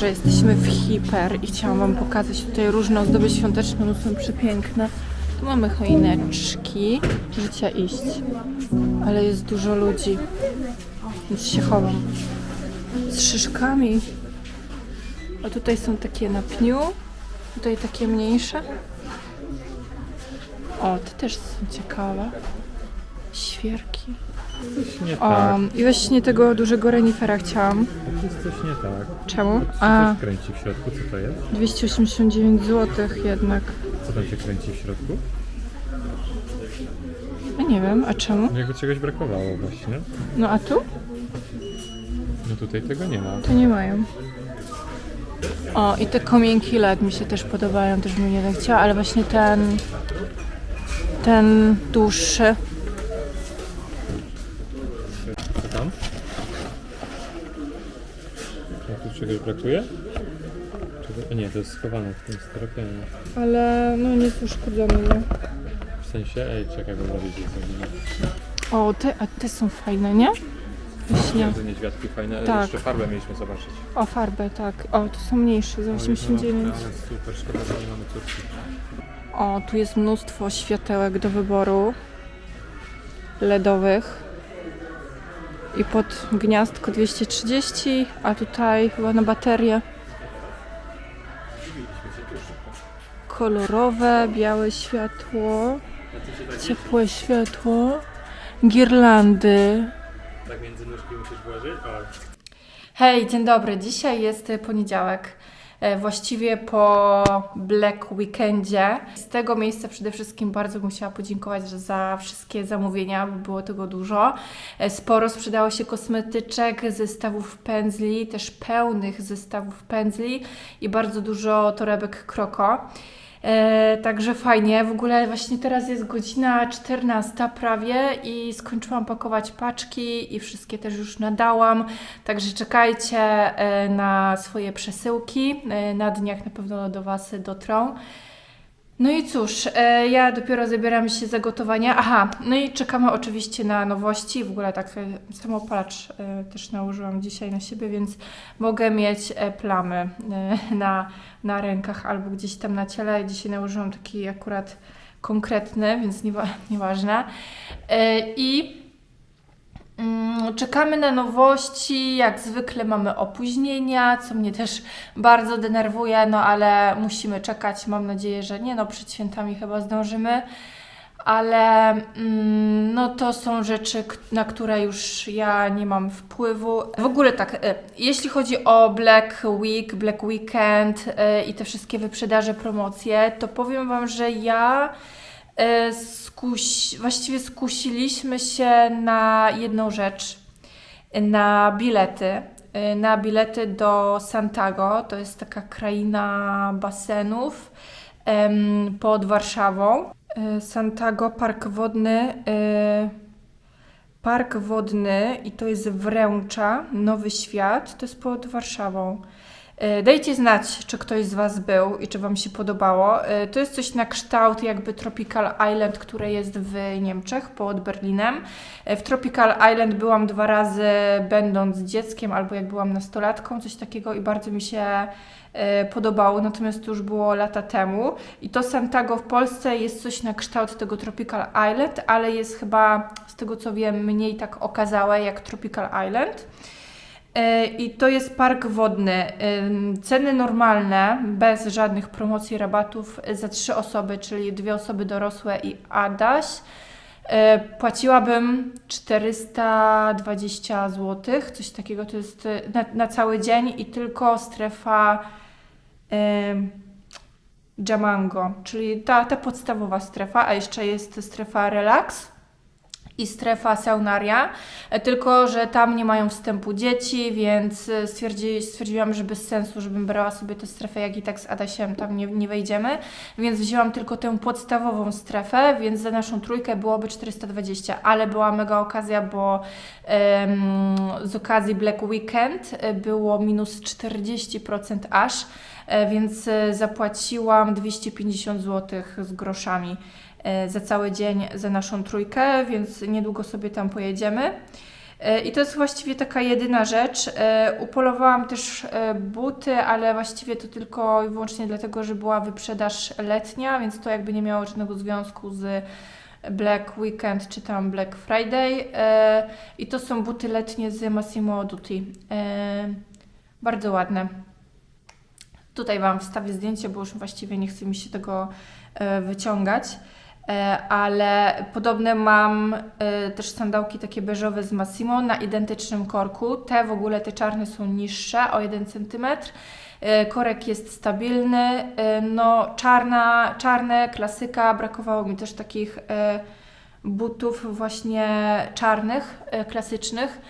Dobrze, jesteśmy w Hiper i chciałam Wam pokazać tutaj różne ozdoby świąteczne, one są przepiękne. Tu mamy choineczki, życia iść, ale jest dużo ludzi, więc się chowam. Z szyszkami. A tutaj są takie na pniu, tutaj takie mniejsze. O, te też są ciekawe. Świerki. Nie O, tak. I właśnie tego dużego renifera chciałam. Jest coś nie tak. Czemu? Coś A, kręci w środku, co to jest? 289 zł jednak. Co tam się kręci w środku? A nie wiem, a czemu? No Jakby czegoś brakowało właśnie. No a tu? No tutaj tego nie ma. To nie mają. O, i te komienki LED mi się też podobają, też bym jeden chciała, ale właśnie ten, ten dłuższy. Co tam? A tu czegoś brakuje? Czego? Nie, to jest schowane w tym styropianie. Ale no nie jest uszkodzony, nie? W sensie, ej, czekaj, bo robię gdzieś. O, te, a te są fajne, nie? Właśnie. Bardzo niedźwiadki fajne. Tak. Jeszcze farbę mieliśmy zobaczyć. O, farbę, tak. O, to są mniejsze, za 89. Ale super, szkoda, że nie mamy córki. O, tu jest mnóstwo światełek do wyboru LEDowych. I pod gniazdko 230, a tutaj chyba na baterię. Kolorowe, białe światło, ciepłe światło, girlandy. Tak między nóżki musisz włożyć? Hej, dzień dobry. Dzisiaj jest poniedziałek. E, Właściwie po Black Weekendzie. Z tego miejsca przede wszystkim bardzo bym chciała podziękować za wszystkie zamówienia, bo było tego dużo. E, Sporo sprzedało się kosmetyczek, zestawów pędzli, też pełnych zestawów pędzli i bardzo dużo torebek kroko. E, także fajnie. W ogóle właśnie teraz jest godzina 14 prawie i skończyłam pakować paczki i wszystkie też już nadałam. Także czekajcie e, na swoje przesyłki. E, Na dniach na pewno do Was dotrą. No i cóż, e, ja dopiero zabieram się za gotowanie. Aha, no i czekamy oczywiście na nowości. W ogóle tak e, samopalacz e, też nałożyłam dzisiaj na siebie, więc mogę mieć e, plamy na, na rękach albo gdzieś tam na ciele. Dzisiaj nałożyłam taki akurat konkretny, więc niewa- nieważne. I Czekamy na nowości, jak zwykle mamy opóźnienia, co mnie też bardzo denerwuje, no ale musimy czekać. Mam nadzieję, że nie, no przed świętami chyba zdążymy, ale mm, no to są rzeczy, na które już ja nie mam wpływu. W ogóle tak, e, jeśli chodzi o Black Week, Black Weekend e, i te wszystkie wyprzedaże, promocje, to powiem Wam, że ja skuś, właściwie skusiliśmy się na jedną rzecz, na bilety. E, Na bilety do Santago, to jest taka kraina basenów pod Warszawą. E, Santago, park wodny. e, Park wodny i to jest Wręcza, Nowy Świat, to jest pod Warszawą. E, Dajcie znać, czy ktoś z Was był i czy Wam się podobało. E, To jest coś na kształt jakby Tropical Island, które jest w Niemczech pod Berlinem. E, W Tropical Island byłam dwa razy będąc dzieckiem albo jak byłam nastolatką, coś takiego i bardzo mi się podobało, natomiast to już było lata temu. I to Santago w Polsce jest coś na kształt tego Tropical Island, ale jest chyba, z tego co wiem, mniej tak okazałe jak Tropical Island. E, I to jest park wodny. Ym, Ceny normalne, bez żadnych promocji, rabatów e, za trzy osoby, czyli dwie osoby dorosłe i Adaś. e, Płaciłabym 420 zł, coś takiego to jest e, na, na cały dzień i tylko strefa Jamango, czyli ta, ta podstawowa strefa, a jeszcze jest strefa relax i strefa saunaria, e, tylko że tam nie mają wstępu dzieci, więc e, stwierdzi, stwierdziłam, że bez sensu, żebym brała sobie tę strefę, jak i tak z Adasiem tam nie, nie wejdziemy, więc wzięłam tylko tę podstawową strefę, więc za naszą trójkę byłoby 420, ale była mega okazja, bo z okazji Black Weekend e, było minus 40% aż, więc zapłaciłam 250 zł z groszami za cały dzień za naszą trójkę, więc niedługo sobie tam pojedziemy. E, I to jest właściwie taka jedyna rzecz. E, Upolowałam też e, buty, ale właściwie to tylko i wyłącznie dlatego, że była wyprzedaż letnia, więc to jakby nie miało żadnego związku z Black Weekend czy tam Black Friday. E, I to są buty letnie z Massimo Dutti. E, Bardzo ładne. Tutaj Wam wstawię zdjęcie, bo już właściwie nie chce mi się tego e, wyciągać. E, ale podobne mam e, też sandałki takie beżowe z Massimo na identycznym korku. Te w ogóle, te czarne są niższe o 1 cm. E, Korek jest stabilny. No, czarna, czarne, klasyka. Brakowało mi też takich butów właśnie czarnych, klasycznych.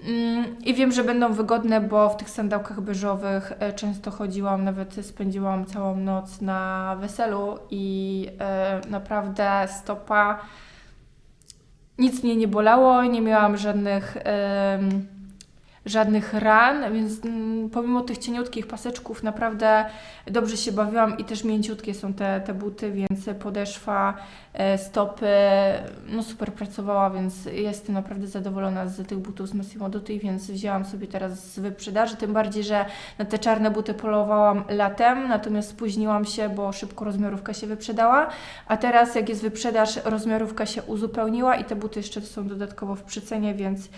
Mm, I wiem, że będą wygodne, bo w tych sandałkach beżowych e, często chodziłam, nawet spędziłam całą noc na weselu i e, naprawdę stopa. Nic mnie nie bolało, nie miałam żadnych, em, żadnych ran, więc mm, pomimo tych cieniutkich paseczków naprawdę dobrze się bawiłam i też mięciutkie są te, te buty, więc podeszwa, e, stopy, no super pracowała, więc jestem naprawdę zadowolona z tych butów z Massimo Dutti, więc wzięłam sobie teraz z wyprzedaży, tym bardziej, że na te czarne buty polowałam latem, natomiast spóźniłam się, bo szybko rozmiarówka się wyprzedała, a teraz jak jest wyprzedaż, rozmiarówka się uzupełniła i te buty jeszcze są dodatkowo w przycenie, więc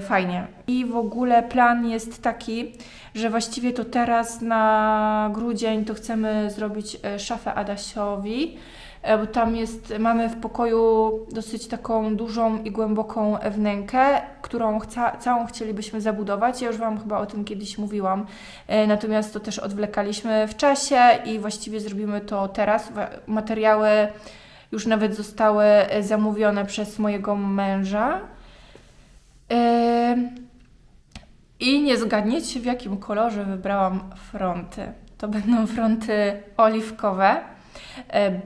fajnie. I w ogóle plan jest taki, że właściwie to teraz na grudzień to chcemy zrobić e, szafę Adasiowi, e, bo tam jest, mamy w pokoju dosyć taką dużą i głęboką wnękę, którą całą chcielibyśmy zabudować. Ja już Wam chyba o tym kiedyś mówiłam, e, natomiast to też odwlekaliśmy w czasie i właściwie zrobimy to teraz. Materiały już nawet zostały zamówione przez mojego męża. Ym, I nie zgadniecie, w jakim kolorze wybrałam fronty. To będą fronty oliwkowe,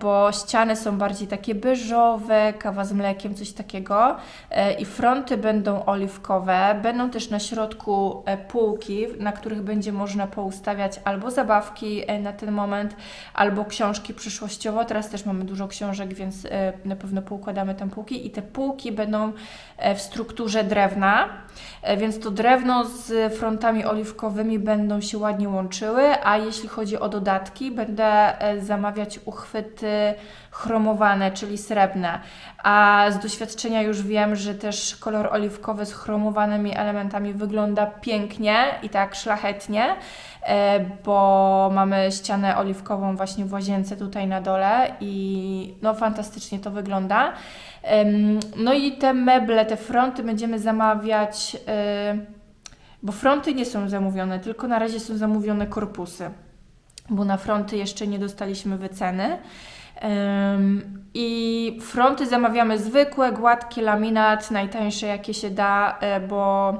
bo ściany są bardziej takie beżowe, kawa z mlekiem, coś takiego. E, I fronty będą oliwkowe. Będą też na środku e, półki, na których będzie można poustawiać albo zabawki e, na ten moment, albo książki przyszłościowo. Teraz też mamy dużo książek, więc e, na pewno poukładamy tam półki. I te półki będą e, w strukturze drewna, e, więc to drewno z frontami oliwkowymi będą się ładnie łączyły, a jeśli chodzi o dodatki, będę e, zamawiać uchwyty chromowane, czyli srebrne. A z doświadczenia już wiem, że też kolor oliwkowy z chromowanymi elementami wygląda pięknie i tak szlachetnie, e, bo mamy ścianę oliwkową właśnie w łazience tutaj na dole i no fantastycznie to wygląda. No i te meble, te fronty będziemy zamawiać, e, bo fronty nie są zamówione, tylko na razie są zamówione korpusy, bo na fronty jeszcze nie dostaliśmy wyceny. I fronty zamawiamy zwykłe, gładkie, laminat, najtańsze jakie się da, e, bo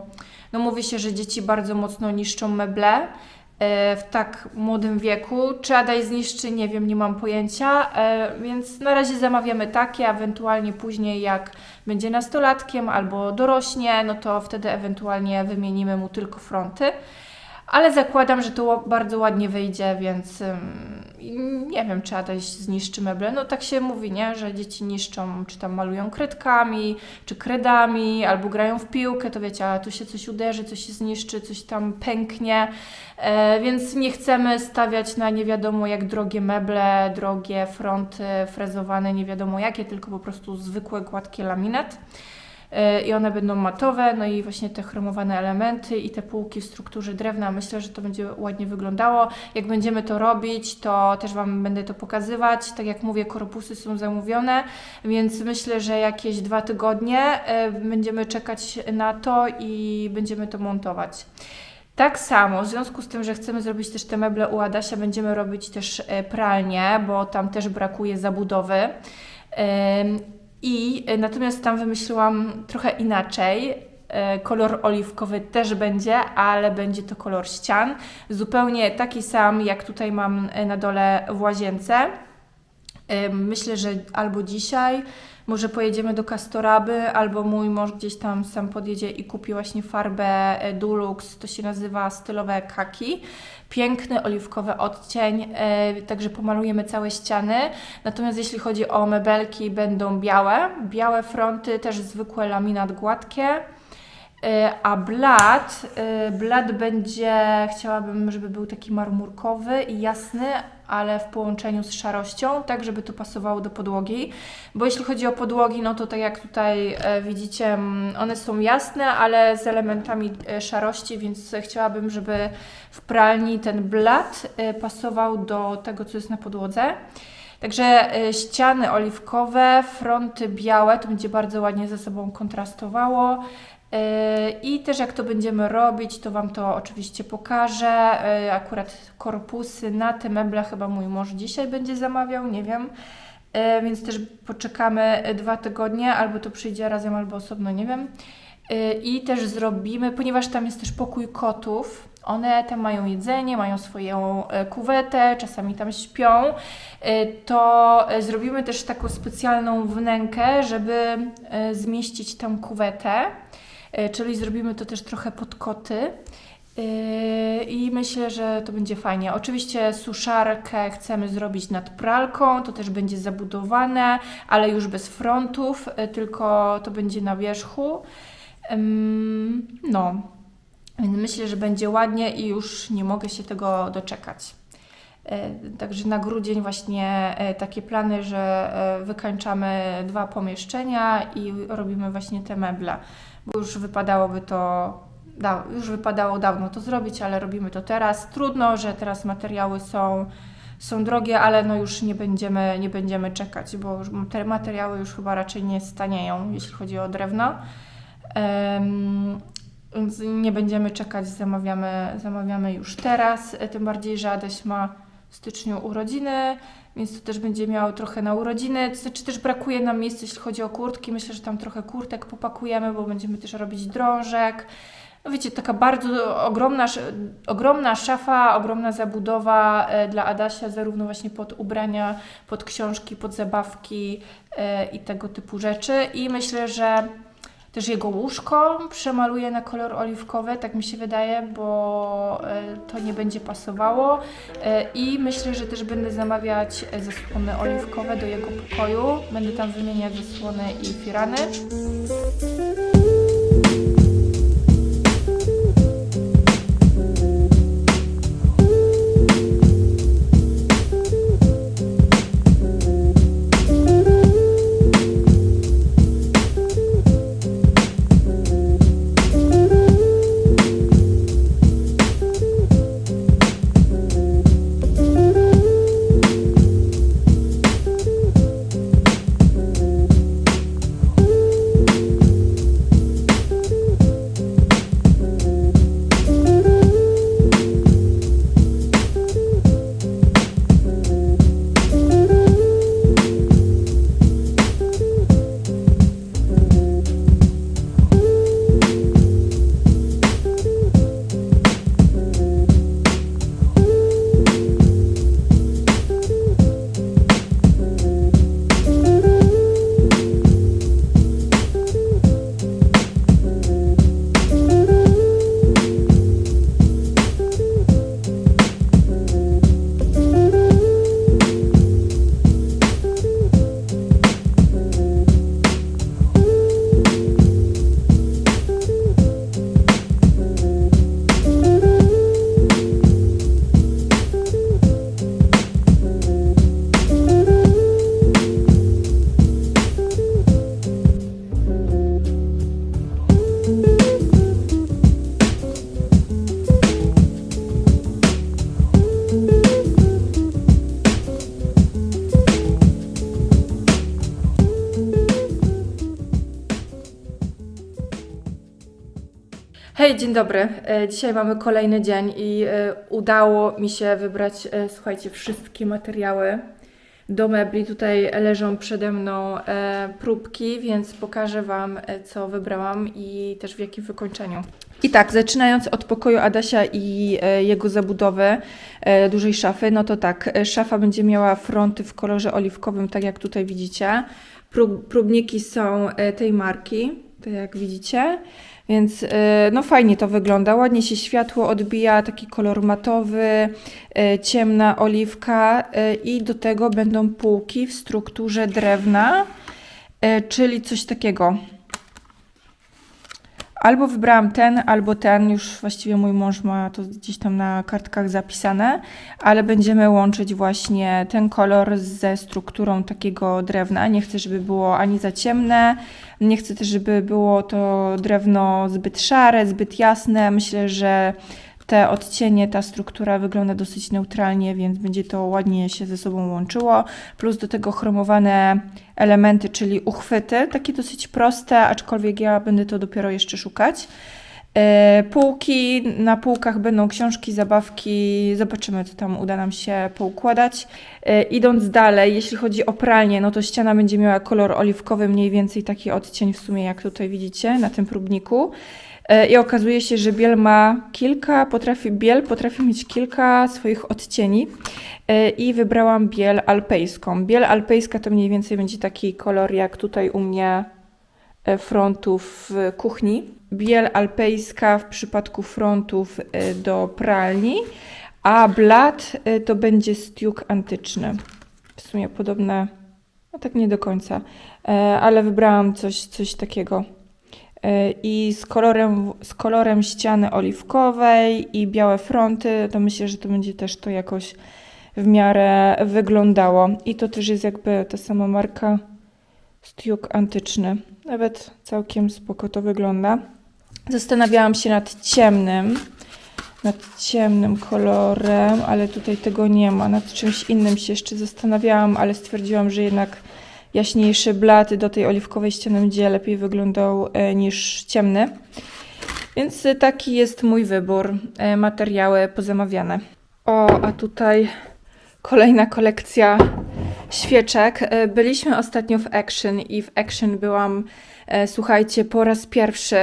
no mówi się, że dzieci bardzo mocno niszczą meble e, w tak młodym wieku. Czy Adaj zniszczy, nie wiem, nie mam pojęcia, e, więc na razie zamawiamy takie, ewentualnie później jak będzie nastolatkiem albo dorośnie, no to wtedy ewentualnie wymienimy mu tylko fronty. Ale zakładam, że to bardzo ładnie wyjdzie, więc ym, nie wiem, czy Adaś zniszczy meble. No tak się mówi, nie? Że dzieci niszczą, czy tam malują kredkami, czy kredami, albo grają w piłkę, to wiecie, a tu się coś uderzy, coś się zniszczy, coś tam pęknie. E, więc nie chcemy stawiać na nie wiadomo jak drogie meble, drogie fronty frezowane, nie wiadomo jakie, tylko po prostu zwykłe, gładkie laminat. I one będą matowe, no i właśnie te chromowane elementy i te półki w strukturze drewna. Myślę, że to będzie ładnie wyglądało. Jak będziemy to robić, to też Wam będę to pokazywać. Tak jak mówię, korpusy są zamówione, więc myślę, że jakieś dwa tygodnie e, będziemy czekać na to i będziemy to montować. Tak samo, w związku z tym, że chcemy zrobić też te meble u Adasia, będziemy robić też e, pralnię, bo tam też brakuje zabudowy. I e, natomiast tam wymyśliłam trochę inaczej. E, Kolor oliwkowy też będzie, ale będzie to kolor ścian. Zupełnie taki sam, jak tutaj mam e, na dole w łazience. Myślę, że albo dzisiaj, może pojedziemy do Castoraby, albo mój mąż gdzieś tam sam podjedzie i kupi właśnie farbę e, Dulux, to się nazywa stylowe kaki. Piękny oliwkowy odcień, e, także pomalujemy całe ściany. Natomiast jeśli chodzi o mebelki, będą białe. Białe fronty, też zwykłe laminat gładkie. E, A blat, e, blat będzie, chciałabym, żeby był taki marmurkowy i jasny, ale w połączeniu z szarością, tak żeby to pasowało do podłogi. Bo jeśli chodzi o podłogi, no to tak jak tutaj e, widzicie, mm, one są jasne, ale z elementami szarości, więc chciałabym, żeby w pralni ten blat pasował do tego, co jest na podłodze. Także ściany oliwkowe, fronty białe, to będzie bardzo ładnie ze sobą kontrastowało. E, I też jak to będziemy robić, to Wam to oczywiście pokażę. E, Akurat korpusy na te meble chyba mój mąż dzisiaj będzie zamawiał, nie wiem. E, Więc też poczekamy dwa tygodnie, albo to przyjdzie razem, albo osobno, nie wiem. I też zrobimy, ponieważ tam jest też pokój kotów, one tam mają jedzenie, mają swoją kuwetę, czasami tam śpią, to zrobimy też taką specjalną wnękę, żeby zmieścić tam kuwetę. E, czyli zrobimy to też trochę pod koty. Yy, I myślę, że to będzie fajnie. Oczywiście suszarkę chcemy zrobić nad pralką, to też będzie zabudowane, ale już bez frontów, yy, tylko to będzie na wierzchu. No, więc myślę, że będzie ładnie i już nie mogę się tego doczekać. E, Także na grudzień właśnie e, takie plany, że e, wykańczamy dwa pomieszczenia i robimy właśnie te meble, bo już wypadałoby to, da, już wypadało dawno to zrobić, ale robimy to teraz. Trudno, że teraz materiały są, są drogie, ale no już nie będziemy, nie będziemy czekać, bo te materiały już chyba raczej nie stanieją, jeśli chodzi o drewno. Więc nie będziemy czekać, zamawiamy, zamawiamy już teraz. Tym bardziej, że Adaś ma styczniu urodziny, więc to też będzie miało trochę na urodziny. To znaczy też brakuje nam miejsca, jeśli chodzi o kurtki. Myślę, że tam trochę kurtek popakujemy, bo będziemy też robić drążek. No wiecie, taka bardzo ogromna, ogromna szafa, ogromna zabudowa e, dla Adasia, zarówno właśnie pod ubrania, pod książki, pod zabawki e, i tego typu rzeczy. I myślę, że też jego łóżko przemaluję na kolor oliwkowy, tak mi się wydaje, bo e, to nie będzie pasowało. E, I myślę, że też będę zamawiać e, zasłony oliwkowe do jego pokoju. Będę tam wymieniać zasłony i firany. Hej, dzień dobry. E, Dzisiaj mamy kolejny dzień i e, udało mi się wybrać, e, słuchajcie, wszystkie materiały. do mebli. Tutaj leżą przede mną próbki, więc pokażę Wam, co wybrałam i też w jakim wykończeniu. I tak, zaczynając od pokoju Adasia i jego zabudowy dużej szafy, no to tak, szafa będzie miała fronty w kolorze oliwkowym, tak jak tutaj widzicie. Prób, próbniki są tej marki, tak jak widzicie. Więc e, no fajnie to wygląda, ładnie się światło odbija, taki kolor matowy, e, ciemna oliwka e, i do tego będą półki w strukturze drewna, czyli coś takiego. Albo wybrałam ten, albo ten, już właściwie mój mąż ma to gdzieś tam na kartkach zapisane, ale będziemy łączyć właśnie ten kolor ze strukturą takiego drewna. Nie chcę, żeby było ani za ciemne, nie chcę też, żeby było to drewno zbyt szare, zbyt jasne. Myślę, że te odcienie, ta struktura wygląda dosyć neutralnie, więc będzie to ładnie się ze sobą łączyło. Plus do tego chromowane elementy, czyli uchwyty, takie dosyć proste, aczkolwiek ja będę to dopiero jeszcze szukać. E, Półki, na półkach będą książki, zabawki, zobaczymy co tam uda nam się poukładać. E, Idąc dalej, jeśli chodzi o pralnię, no to ściana będzie miała kolor oliwkowy, mniej więcej taki odcień w sumie jak tutaj widzicie na tym próbniku. E, I okazuje się, że biel ma kilka, potrafi, biel potrafi mieć kilka swoich odcieni. E, I wybrałam biel alpejską. Biel alpejska to mniej więcej będzie taki kolor jak tutaj u mnie e, frontów w kuchni. Biel alpejska w przypadku frontów do pralni, a blat to będzie stiuk antyczny. W sumie podobne, no tak nie do końca, ale wybrałam coś, coś takiego. E, I z kolorem, z kolorem ściany oliwkowej i białe fronty, to myślę, że to będzie też to jakoś w miarę wyglądało. I to też jest jakby ta sama marka Stiuk antyczny. Nawet całkiem spoko to wygląda. Zastanawiałam się nad ciemnym, nad ciemnym kolorem, ale tutaj tego nie ma. Nad czymś innym się jeszcze zastanawiałam, ale stwierdziłam, że jednak jaśniejszy blat do tej oliwkowej ściany będzie lepiej wyglądał e, niż ciemny. Więc e, taki jest mój wybór. E, materiały pozamawiane. O, a tutaj kolejna kolekcja świeczek. Byliśmy ostatnio w Action i w Action byłam, słuchajcie, po raz pierwszy.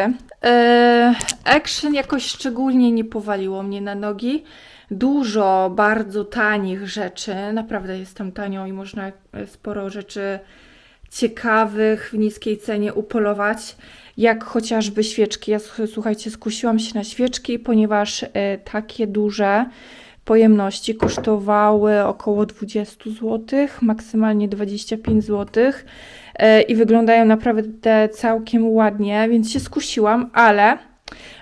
Action jakoś szczególnie nie powaliło mnie na nogi. Dużo bardzo tanich rzeczy, naprawdę jest tam tanio i można e, sporo rzeczy ciekawych w niskiej cenie upolować, jak chociażby świeczki. Ja słuchajcie, skusiłam się na świeczki, ponieważ e, takie duże pojemności kosztowały około 20 zł, maksymalnie 25 zł e, i wyglądają naprawdę całkiem ładnie, więc się skusiłam, ale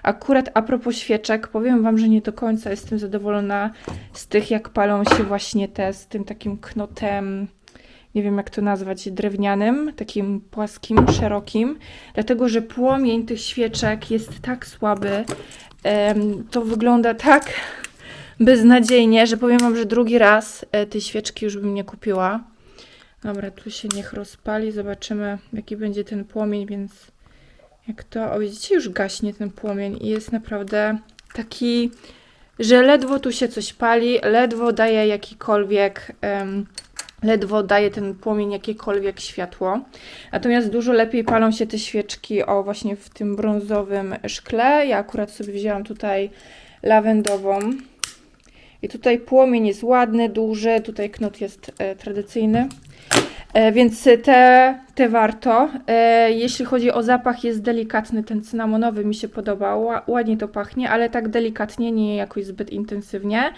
akurat a propos świeczek, powiem Wam, że nie do końca jestem zadowolona z tych, jak palą się właśnie te z tym takim knotem, nie wiem jak to nazwać, drewnianym, takim płaskim, szerokim, dlatego że płomień tych świeczek jest tak słaby, to wygląda tak beznadziejnie, że powiem Wam, że drugi raz e, tej świeczki już bym nie kupiła. Dobra, tu się niech rozpali, zobaczymy jaki będzie ten płomień, więc jak to, widzicie, już gaśnie ten płomień i jest naprawdę taki, że ledwo tu się coś pali, ledwo daje jakikolwiek, em, ledwo daje ten płomień jakiekolwiek światło. Natomiast dużo lepiej palą się te świeczki, o właśnie w tym brązowym szkle. Ja akurat sobie wzięłam tutaj lawendową. I tutaj płomień jest ładny, duży, tutaj knot jest e, tradycyjny. E, więc te, te warto. E, jeśli chodzi o zapach, jest delikatny, ten cynamonowy mi się podoba, ła, ładnie to pachnie, ale tak delikatnie, nie jakoś zbyt intensywnie,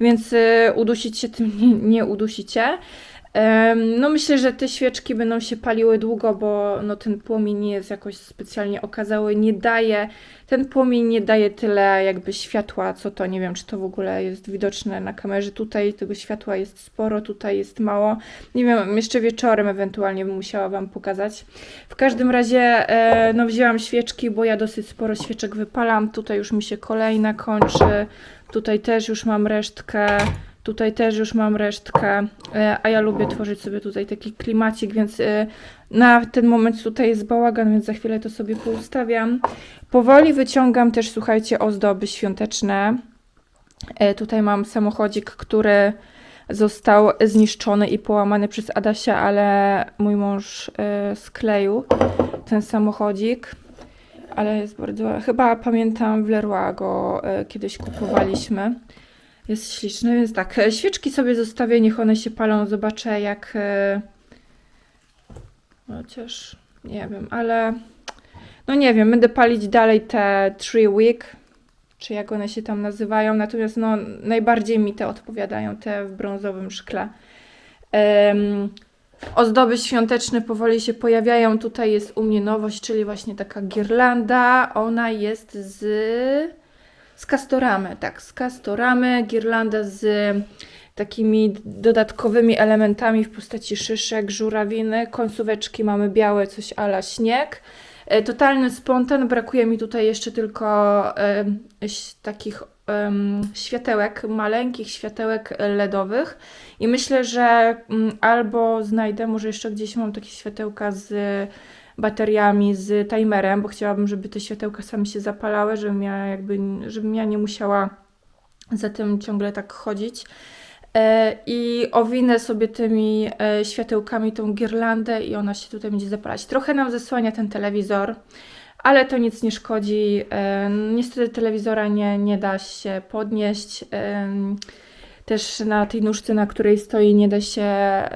więc e, udusić się tym nie, nie udusicie. No myślę, że te świeczki będą się paliły długo, bo no, ten płomień nie jest jakoś specjalnie okazały, nie daje, ten płomień nie daje tyle jakby światła, co to, nie wiem, czy to w ogóle jest widoczne na kamerze, tutaj tego światła jest sporo, tutaj jest mało, nie wiem, jeszcze wieczorem ewentualnie bym musiała Wam pokazać. W każdym razie, e, no wzięłam świeczki, bo ja dosyć sporo świeczek wypalam, tutaj już mi się kolejna kończy, tutaj też już mam resztkę, Tutaj też już mam resztkę, e, a ja lubię tworzyć sobie tutaj taki klimacik, więc e, na ten moment tutaj jest bałagan, więc za chwilę to sobie poustawiam. Powoli wyciągam też, słuchajcie, ozdoby świąteczne. E, Tutaj mam samochodzik, który został zniszczony i połamany przez Adasia, ale mój mąż skleił ten samochodzik. Ale jest bardzo. Chyba pamiętam w Leroy go kiedyś kupowaliśmy. Jest śliczny, więc tak. e, Świeczki sobie zostawię, niech one się palą. Zobaczę, jak. e, Chociaż nie wiem, ale. No nie wiem, będę palić dalej te Tree Wick, czy jak one się tam nazywają. Natomiast no, najbardziej mi te odpowiadają, te w brązowym szkle. Em, ozdoby świąteczne powoli się pojawiają. Tutaj jest u mnie nowość, czyli właśnie taka girlanda. Ona jest z, z kastoramy, tak, z kastoramy. Girlanda z takimi dodatkowymi elementami w postaci szyszek, żurawiny. Końcóweczki mamy białe, coś ala śnieg. E, Totalny spontan. Brakuje mi tutaj jeszcze tylko takich światełek, maleńkich światełek LEDowych. I myślę, że mm, albo znajdę, może jeszcze gdzieś mam takie światełka z bateriami, z timerem, bo chciałabym, żeby te światełka same się zapalały, żebym ja jakby, żebym ja nie musiała za tym ciągle tak chodzić. E, I owinę sobie tymi e, światełkami tą girlandę i ona się tutaj będzie zapalać. Trochę nam zasłania ten telewizor, ale to nic nie szkodzi. E, Niestety telewizora nie, nie da się podnieść. Też na tej nóżce, na której stoi, nie da się,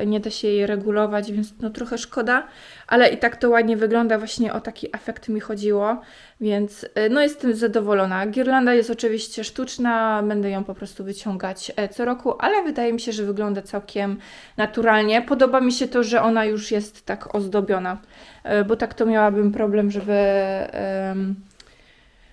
nie da się jej regulować, więc no trochę szkoda, ale i tak to ładnie wygląda. Właśnie o taki efekt mi chodziło, więc e, no jestem zadowolona. Girlanda jest oczywiście sztuczna, będę ją po prostu wyciągać e, co roku, ale wydaje mi się, że wygląda całkiem naturalnie. Podoba mi się to, że ona już jest tak ozdobiona, e, bo tak to miałabym problem, żeby.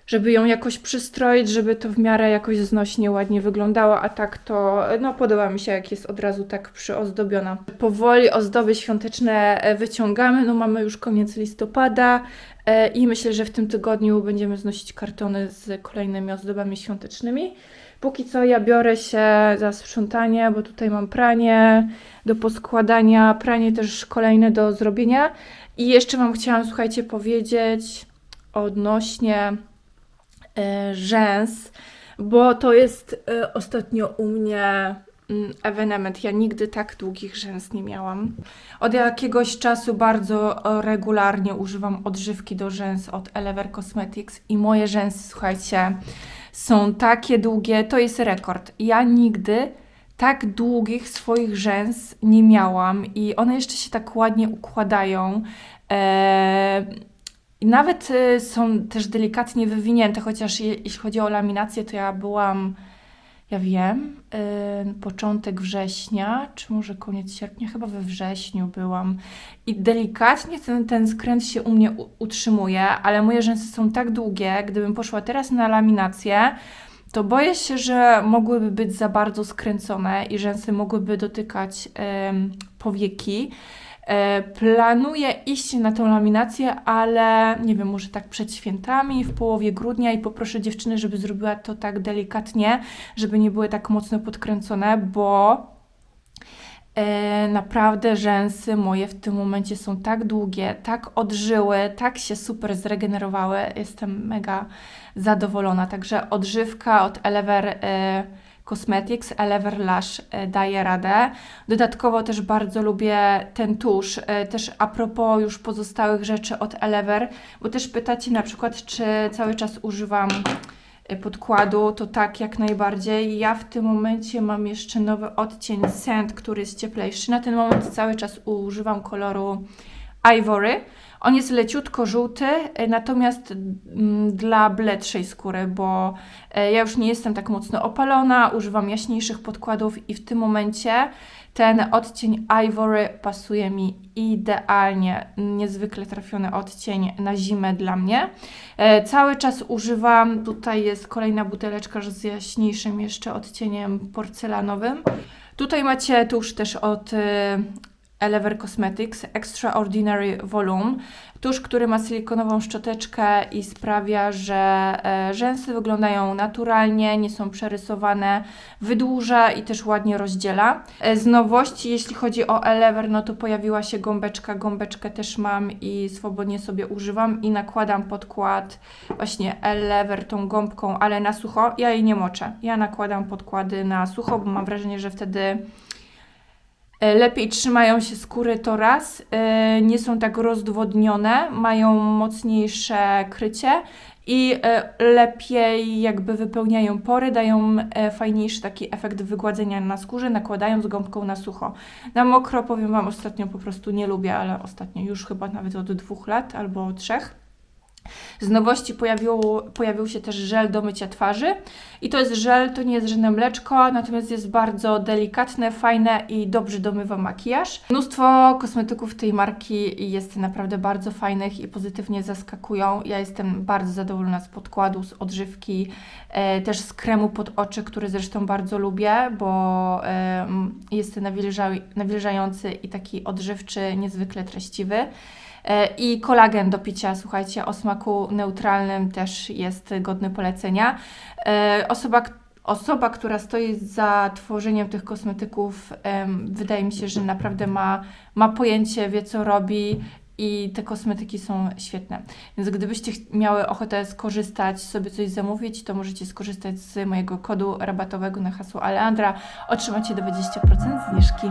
Żeby ją jakoś przystroić, żeby to w miarę jakoś znośnie, ładnie wyglądało, a tak to, no podoba mi się, jak jest od razu tak przyozdobiona. Powoli ozdoby świąteczne e, wyciągamy, no mamy już koniec listopada e, i myślę, że w tym tygodniu będziemy znosić kartony z kolejnymi ozdobami świątecznymi. Póki co ja biorę się za sprzątanie, bo tutaj mam pranie do poskładania, pranie też kolejne do zrobienia. I jeszcze Wam chciałam, słuchajcie, powiedzieć odnośnie rzęs, bo to jest e, ostatnio u mnie mm, ewenement. Ja nigdy tak długich rzęs nie miałam. Od jakiegoś czasu bardzo e, regularnie używam odżywki do rzęs od Elever Cosmetics i moje rzęsy, słuchajcie, są takie długie, to jest rekord. Ja nigdy tak długich swoich rzęs nie miałam i one jeszcze się tak ładnie układają. Eee, i nawet y, są też delikatnie wywinięte, chociaż je, jeśli chodzi o laminację, to ja byłam, ja wiem, y, początek września, czy może koniec sierpnia, chyba we wrześniu byłam. I delikatnie ten, ten skręt się u mnie u, utrzymuje, ale moje rzęsy są tak długie, gdybym poszła teraz na laminację, to boję się, że mogłyby być za bardzo skręcone i rzęsy mogłyby dotykać em, powieki. E, Planuję iść na tą laminację, ale nie wiem, może tak przed świętami, w połowie grudnia i poproszę dziewczyny, żeby zrobiła to tak delikatnie, żeby nie były tak mocno podkręcone, bo e, naprawdę rzęsy moje w tym momencie są tak długie, tak odżyły, tak się super zregenerowały. Jestem mega zadowolona. Także odżywka od Elever e, Cosmetics, Elever Lash e, daje radę. Dodatkowo też bardzo lubię ten tusz. E, Też a propos już pozostałych rzeczy od Elever, bo też pytacie na przykład, czy cały czas używam e, podkładu, to tak jak najbardziej. Ja w tym momencie mam jeszcze nowy odcień Sand, który jest cieplejszy. Na ten moment cały czas używam koloru Ivory. On jest leciutko żółty, e, natomiast mm, dla bledszej skóry, bo e, ja już nie jestem tak mocno opalona, używam jaśniejszych podkładów i w tym momencie ten odcień Ivory pasuje mi idealnie. Niezwykle trafiony odcień na zimę dla mnie. E, Cały czas używam, tutaj jest kolejna buteleczka z jaśniejszym jeszcze odcieniem porcelanowym. Tutaj macie tusz też od Elever Cosmetics Extraordinary Volume. Tusz, który ma silikonową szczoteczkę i sprawia, że e, rzęsy wyglądają naturalnie, nie są przerysowane, wydłuża i też ładnie rozdziela. E, z nowości, jeśli chodzi o Elever, no to pojawiła się gąbeczka. Gąbeczkę też mam i swobodnie sobie używam i nakładam podkład właśnie Elever tą gąbką, ale na sucho. Ja jej nie moczę. Ja nakładam podkłady na sucho, bo mam wrażenie, że wtedy Lepiej trzymają się skóry to raz, e, nie są tak rozdwodnione, mają mocniejsze krycie i e, lepiej jakby wypełniają pory, dają e, fajniejszy taki efekt wygładzenia na skórze, nakładając gąbką na sucho. Na mokro powiem Wam ostatnio po prostu nie lubię, ale ostatnio już chyba nawet od dwóch lat albo trzech. Z nowości pojawił, się też żel do mycia twarzy. I to jest żel, to nie jest żadne mleczko, natomiast jest bardzo delikatne, fajne i dobrze domywa makijaż. Mnóstwo kosmetyków tej marki jest naprawdę bardzo fajnych i pozytywnie zaskakują. Ja jestem bardzo zadowolona z podkładu, z odżywki, e, też z kremu pod oczy, który zresztą bardzo lubię, bo e, jest nawilża- nawilżający i taki odżywczy, niezwykle treściwy. E, I kolagen do picia, słuchajcie, o smaku neutralnym też jest godny polecenia. E, Osoba, osoba która stoi za tworzeniem tych kosmetyków, wydaje mi się, że naprawdę ma, ma pojęcie, wie co robi. I te kosmetyki są świetne. Więc gdybyście miały ochotę skorzystać, sobie coś zamówić, to możecie skorzystać z mojego kodu rabatowego na hasło Aleandra. Otrzymacie 20% zniżki.